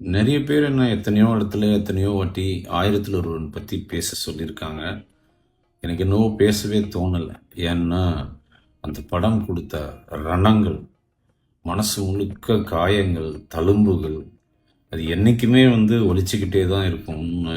நிறைய பேர் என்ன எத்தனையோ இடத்துல எத்தனையோ வாட்டி ஆயிரத்தில் ஒருவன் பற்றி பேச சொல்லியிருக்காங்க. எனக்கு இன்னும் பேசவே தோணலை. ஏன்னா அந்த படம் கொடுத்த ரணங்கள் மனசு முழுக்க காயங்கள் தழும்புகள் அது என்றைக்குமே வந்து ஒழிச்சிக்கிட்டே தான் இருக்கும்னு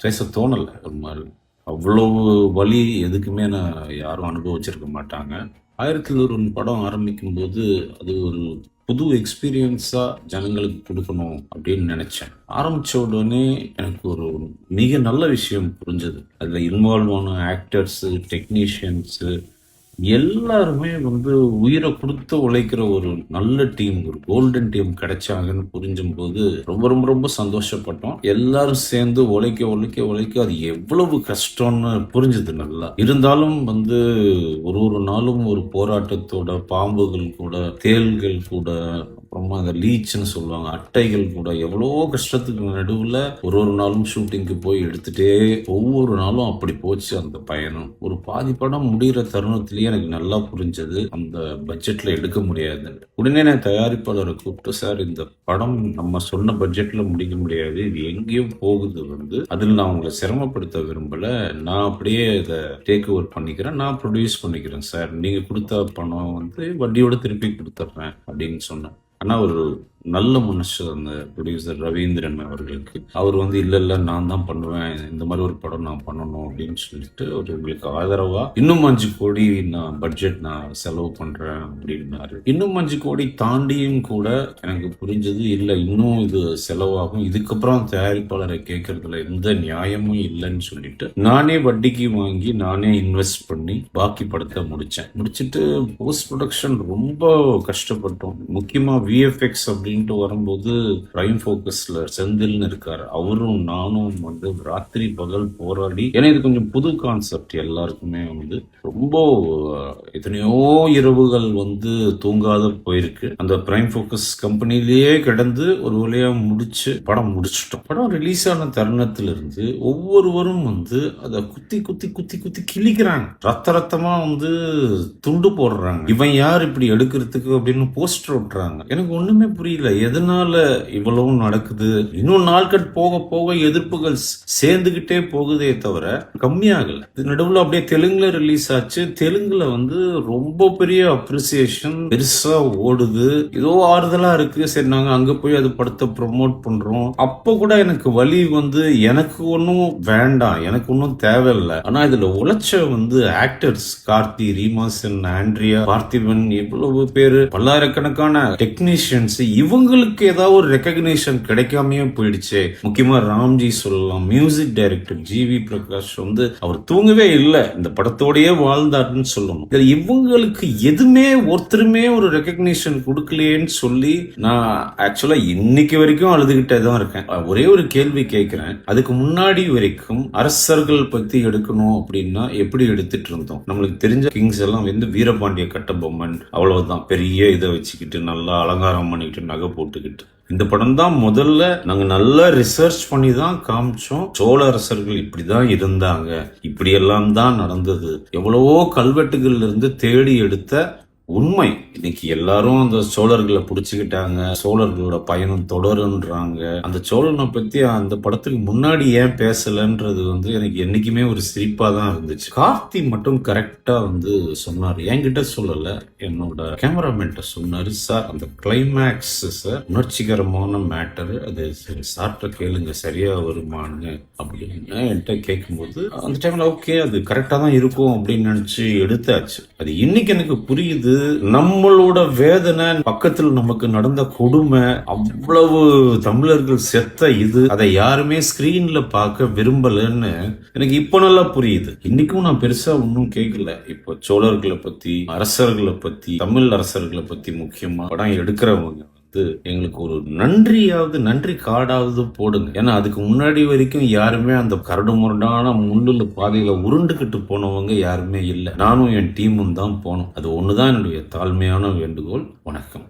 பேச தோணலை ஒரு மாதிரி. அவ்வளோ வலி எதுக்குமே நான் யாரும் அனுபவிச்சிருக்க மாட்டாங்க. ஆயிரத்தில் ஒரு படம் ஆரம்பிக்கும்போது அது ஒரு புது எக்ஸ்பீரியன்ஸாக ஜனங்களுக்கு கொடுக்கணும் அப்படின்னு நினச்சேன். ஆரம்பித்த உடனே எனக்கு ஒரு மிக நல்ல விஷயம் புரிஞ்சது. அதில் இன்வால்வ் ஆன ஆக்டர்ஸு டெக்னீஷியன்ஸு எல்லாருமே வந்து உயிரை கொடுத்து உழைக்கிற ஒரு நல்ல டீம் ஒரு கோல்டன் டீம் கிடைச்சாங்கன்னு புரிஞ்சும் போது ரொம்ப ரொம்ப ரொம்ப சந்தோஷப்பட்டோம். எல்லாரும் சேர்ந்து உழைக்க உழைக்க உழைக்க அது எவ்வளவு கஷ்டம்னு புரிஞ்சுது நல்லா. இருந்தாலும் வந்து ஒரு ஒரு நாளும் ஒரு போராட்டத்தோட பாம்புகள் கூட தேள்கள் கூட அப்புறமா அந்த லீச்னு சொல்லுவாங்க. அட்டைகள் கூட எவ்வளோ கஷ்டத்துக்கு நடுவில் ஒரு ஒரு நாளும் ஷூட்டிங்க்கு போய் எடுத்துட்டே ஒவ்வொரு நாளும் அப்படி போச்சு அந்த பயணம். ஒரு பாதி படம் முடிகிற தருணத்திலேயே எனக்கு நல்லா புரிஞ்சது. அந்த பட்ஜெட்டில் எடுக்க முடியாது உடனே நான் தயாரிப்பாளரை கூப்பிட்டு சார் இந்த படம் நம்ம சொன்ன பட்ஜெட்டில் முடிக்க முடியாது. இது எங்கேயும் போகுது வந்து. அதில் நான் உங்களை சிரமப்படுத்த விரும்பல. நான் அப்படியே இதை டேக் ஓவர் பண்ணிக்கிறேன். நான் ப்ரொடியூஸ் பண்ணிக்கிறேன் சார். நீங்கள் கொடுத்த பணம் வந்து வட்டியோட திருப்பி கொடுத்துட்றேன் அப்படின்னு சொன்னேன். ஆனால் ஒரு நல்ல மனுஷர் அந்த ப்ரொடியூசர் ரவீந்திரன் அவர்களுக்கு. அவர் வந்து இல்ல இல்ல நான் தான் பண்ணுவேன். இந்த மாதிரி ஒரு படம் நான் பண்ணணும் அப்படின்னு சொல்லிட்டு ஒரு எங்களுக்கு ஆதரவா இன்னும் அஞ்சு கோடி நான் பட்ஜெட் நான் செலவு பண்றேன் அப்படின்னாரு. இன்னும் அஞ்சு கோடி தாண்டியும் கூட எனக்கு புரிஞ்சது இல்ல இன்னும் இது செலவாகும். இதுக்கப்புறம் தயாரிப்பாளரை கேட்கறதுல எந்த நியாயமும் இல்லைன்னு சொல்லிட்டு நானே வட்டிக்கு வாங்கி நானே இன்வெஸ்ட் பண்ணி பாக்கி படத்தை முடிச்சேன். முடிச்சிட்டு போஸ்ட் ப்ரொடக்ஷன் ரொம்ப கஷ்டப்பட்டோம். முக்கியமா விஎஃப்எக்ஸ் அப்படின்ட்டு வரும்போது பிரைம் ஃபோக்கஸ்ல செந்தில்னு இருக்காரு. அவரும் நானும் வந்து ராத்திரி பகல் போராடி ஏன்னா இது கொஞ்சம் புது கான்செப்ட் எல்லாருக்குமே வந்து. ரொம்ப எத்தனையோ இரவுகள் வந்து தூங்காத போயிருக்கு. அந்த பிரைம் ஃபோக்கஸ் கம்பெனிலேயே கிடந்து ஒரு வழியா முடிச்சு படம் முடிச்சிட்டோம். படம் ரிலீஸ் ஆன தருணத்திலிருந்து ஒவ்வொருவரும் வந்து அதை குத்தி குத்தி குத்தி குத்தி கிழிக்கிறாங்க. ரத்த ரத்தமா வந்து துண்டு போடுறாங்க. இவன் யார் இப்படி எடுக்கிறதுக்கு அப்படின்னு போஸ்டர் விட்டுறாங்க எனக்கு ஒண்ணுமே புரியல. எதனால இவ்வளவு நடக்குது? இன்னும் நாட்கள் போக போக எதிர்ப்புகள் சேர்ந்துகிட்டே போகுதே தவிர கம்மியாகல. இது அப்படியே தெலுங்குல ரிலீஸ் ஆச்சு. தெலுங்குல வந்து ரொம்ப பெரிய அப்ரிசியேஷன் பெருசா ஓடுது. ஏதோ ஆறுதலா இருக்கு. சரி நாங்க அங்க போய் அது படத்தை ப்ரொமோட் பண்றோம். அப்போ கூட எனக்கு வழி வந்து எனக்கு ஒன்றும் வேண்டாம். எனக்கு ஒன்றும் தேவையில்லை. ஆனா இதுல உழைச்ச வந்து ஆக்டர்ஸ் கார்த்தி ரீமாசன் ஆண்ட்ரியா பார்த்திபன் இவ்வளவு பேரு பல்லாயிரக்கணக்கான டெக்னீஷியன்ஸ் இவங்களுக்கு ஏதாவது ஒரு ரெக்கக்னேஷன் கிடைக்காமையே போயிடுச்சே. முக்கியமா ராம்ஜி சொல்லலாம். மியூசிக் டைரக்டர் ஜிவி பிரகாஷ் வந்து அவர் தூங்கவே இல்லை. இந்த படத்தோடயே வாழ்ந்தாருன்னு சொல்லணும். இவங்களுக்கு எதுவுமே ஒருத்தருமே ஒரு ரெக்கக்னேஷன் கொடுக்கலையேன்னு சொல்லி நான் ஆக்சுவலா இன்னைக்கு வரைக்கும் அழுதுகிட்டே தான் இருக்கேன். ஒரே ஒரு கேள்வி கேட்கிறேன். அதுக்கு முன்னாடி வரைக்கும் அரசர்கள் பத்தி எடுக்கணும் அப்படின்னா எப்படி எடுத்துட்டு இருந்தோம்? நம்மளுக்கு தெரிஞ்ச கிங்ஸ் எல்லாம் வந்து வீரபாண்டிய கட்டபொம்மன் அவ்வளவுதான். பெரிய இதை வச்சுக்கிட்டு நல்லா அலங்காரம் பண்ணிக்கிட்டு நகை போட்டுக்கிட்டு. இந்த படம் தான் முதல்ல நாங்க நல்லா ரிசர்ச் பண்ணி தான் காமிச்சோம். சோழ அரசர்கள் இப்படிதான் இருந்தாங்க. இப்படியெல்லாம் தான் நடந்தது. எவ்வளவோ கல்வெட்டுகள்ல இருந்து தேடி எடுத்த உண்மை. இன்னைக்கு எல்லாரும் அந்த சோழர்களை பிடிச்சிக்கிட்டாங்க. சோழர்களோட பயணம் தொடருன்றாங்க. அந்த சோழனை பத்தி அந்த படத்துக்கு முன்னாடி ஏன் பேசலன்றது வந்து எனக்கு என்னைக்குமே ஒரு சிரிப்பா தான் இருந்துச்சு. கார்த்தி மட்டும் கரெக்டா வந்து சொன்னாரு. என்கிட்ட சொல்லல. என்னோட கேமராமேன்ட்ட சொன்னாரு சார் அந்த கிளைமேக்ஸ் சார் உணர்ச்சிகரமான மேட்டர் அது சரி சார்ட்ட கேளுங்க. சரியா வருமான்னு அப்படின்னு என்கிட்ட கேட்கும்போது அந்த டைம்ல ஓகே அது கரெக்டா தான் இருக்கும் அப்படின்னு நினைச்சு எடுத்தாச்சு. அது இன்னைக்கு எனக்கு புரியுது. நம்மளோட வேதனை பக்கத்துல நமக்கு நடந்த கொடுமை அவ்வளவு தமிழர்கள் செத்த இது அதை யாருமே ஸ்கிரீன்ல பார்க்க விரும்பலன்னு எனக்கு இப்ப நல்லா புரியுது. இன்னைக்கும் நான் பெருசா ஒன்றும் கேட்கல இப்போ சோழர்களை பத்தி அரசர்களை பத்தி தமிழ் அரசர்களை பத்தி முக்கியமா படம் எடுக்கிறவங்க. கொடுத்து எங்களுக்கு ஒரு நன்றியாவது நன்றி கார்டாவது போடுங்க. ஏன்னா அதுக்கு முன்னாடி வரைக்கும் யாருமே அந்த கரடு முரடான முள்ளுல பாதையில உருண்டுகிட்டு போனவங்க யாருமே இல்லை. நானும் என் டீமும் தான் போனோம். அது ஒண்ணுதான் என்னுடைய தாழ்மையான வேண்டுகோள். வணக்கம்.